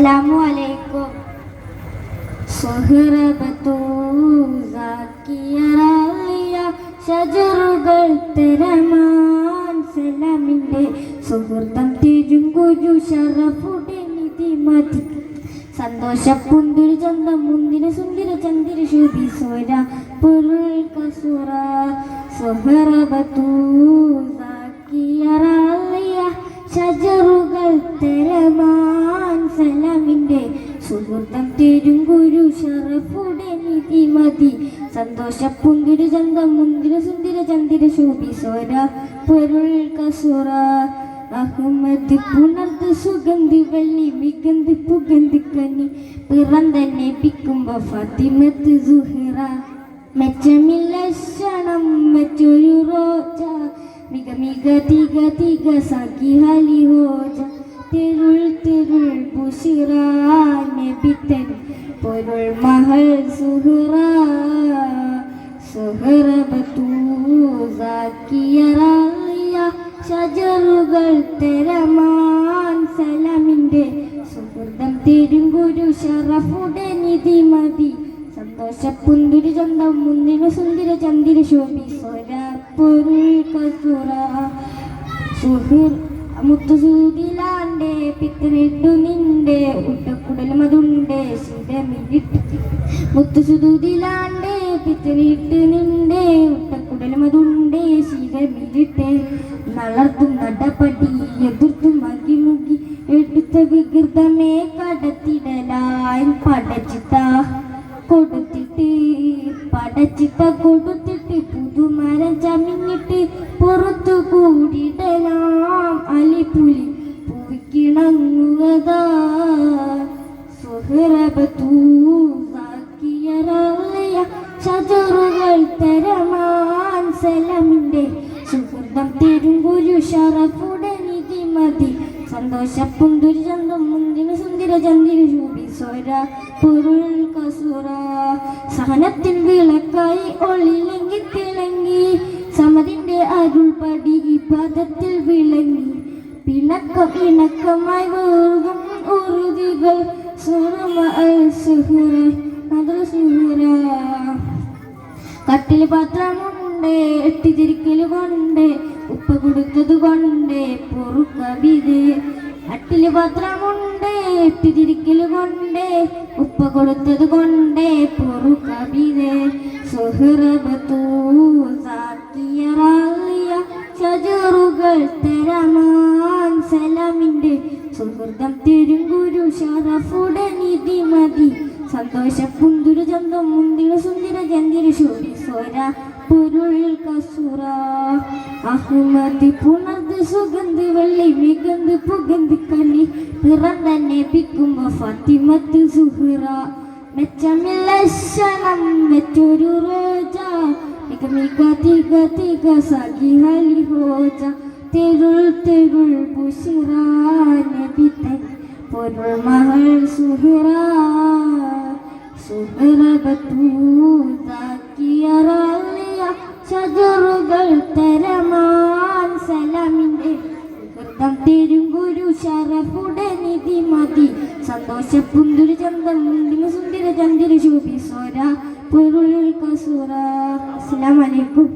അസ്സലാമു അലൈക്കും. ഷജറുകൾ തരമാൻ സലാമിന്റെ സുഹൃത്തം തിരുങ്കുരു ഷറഫുടെ നിധി മതി സന്തോഷ പുന്തിരി ചന്തം മുന്തിര സുന്ദര ചന്ദിര ശുഭി സോര പൊരുൾ കസുറ. സുഹൃബത്തു സാക്കിയറായ ഷജറുകൾ തരമാൻ സുഹൃത്തം തിരുങ്കുരു ചന്തം മുന്തിര സുന്ദര ചന്ദിര ശോഭി സോര പൊരുൾ കസുറ. അഹമ്മദ് പുണർത്ത് സുഗന്ധി വെള്ളി മികന്ത് പുകന്തി കനി. പിറந்த പിക്കുമ്പോ ഫാത്തിമത്ത് സുഹിറ. മെച്ചമില്ല ക്ഷണം മറ്റൊരു റോജ. മിക മിക തിക തിക സഖി ഹലി ഹോജ. തിരുൾ തിരുൾ ബുഷിറ നബിത്തൻ പൊരുൾ മഹൽ സുഹറ സുഹറ ബത്തൂസാക്കിയറായ ഷജറുകൾ തെരമാൻ സലാമിന്റെ സുഹൃതം തിരുങ്കുരു ഷറഫുടെ നിധി മതി. സന്തോഷപ്പുന്തിരി ചന്തം മുന്തിര സുന്ദര ചന്ദിര ശോഭി സ്വര പൊരുൾ കസുറ. സുഹൃ മുത്തുസൂതിലാണ്ടേ പിത്തനിട്ടു നിന്റെ ഉട്ടക്കുടൽ മതുണ്ടേ ശിരമിട്ട് പിത്തിരിട്ട് നിന്റെ ഉട്ടക്കുടൽ മതുണ്ടേ ശിരമിരിട്ടെ നളർത്തും നടപടി എതിർത്തും മകി മുകി എടുത്ത വികൃതമേ കടത്തിടലായി പടച്ചിട്ട കൊടുത്തിട്ട് പടച്ചിട്ട കൊടുത്തിട്ട് പുതുമരം ചമിഞ്ഞിട്ട് പുറത്തു കൂടിടലാം പൂവിക്കിണങ്ങുകതാ സുഹൃബത്തൂക്കിയറായ ഷജറുകൾ തരമാൻ സലമിന്റെ സുഹൃതം തിരുങ്കുരു ഷറഫുടെ നിധി മതി. സന്തോഷ പുന്തുരി ചന്തം മുന്തിന സുന്ദര ചന്ദിര ശോഭി സ്വര പൊരുൾ കസുറ സഹനത്തിൻ വിളക്കായി ഒളിലെങ്കി തിളങ്ങി സമതിന്റെ അരുൾ പടി പദത്തിൽ വിളങ്ങി. പിണക്കം ഇണക്കമായി വേറും ഉറുതികൾ കട്ടിൽ പാത്രമുണ്ട് എട്ടിതിരിക്കൽ കൊണ്ട് ഉപ്പ് കൊടുത്തത് കൊണ്ട് പൊറുക്കവിത് അട്ടിൽ പാത്രമുണ്ട് എട്ടിതിരിക്കൽ കൊണ്ട് ഉപ്പ് കൊടുത്തത് കൊണ്ട് പൊറുക്കവിത് തരമാൻ സലാമിന്റെ സുഹൃതം തിരുങ്കുരു ഷറഫുടെ നിധി മതി. സന്തോഷ പുന്തുരു ചന്തം മുന്തിര സുന്ദര ചന്ദിര ശോഭി സ്വര പൊരുൾ കസുറ. അഹമ്മദ് പുണർന്ന് സുഗന്ധി വെള്ളി മികന്ത് പുകന്തി കനി പിറന്നെ പിക്കുമ്പ ഫാത്തിമത്ത് സുഹറ. മെച്ചമില്ല ക്ഷണം മെച്ചൊരു റോജ. മിക മിക തിക തിക സഖി ഹലി ഹോജ തിരുൾ തെരുൾ ബുഷിറ നബി തൻ പൊരുൾ മഹൾ സുഹറ. സുഹൃബത്തൂതാക്കിയറായ ഷജറുകൾ തരമാൻ സലാമിന്റെ സുഹൃതം തിരുങ്കുരു ഷറഫുടെ നിധി മതി. സന്തോഷ പുന്തുരു മുന്തിന സുന്ദര ചന്ദിര ശോഭി സോര പൊരുൾ കസുറ. അസ്സലാമലൈക്കും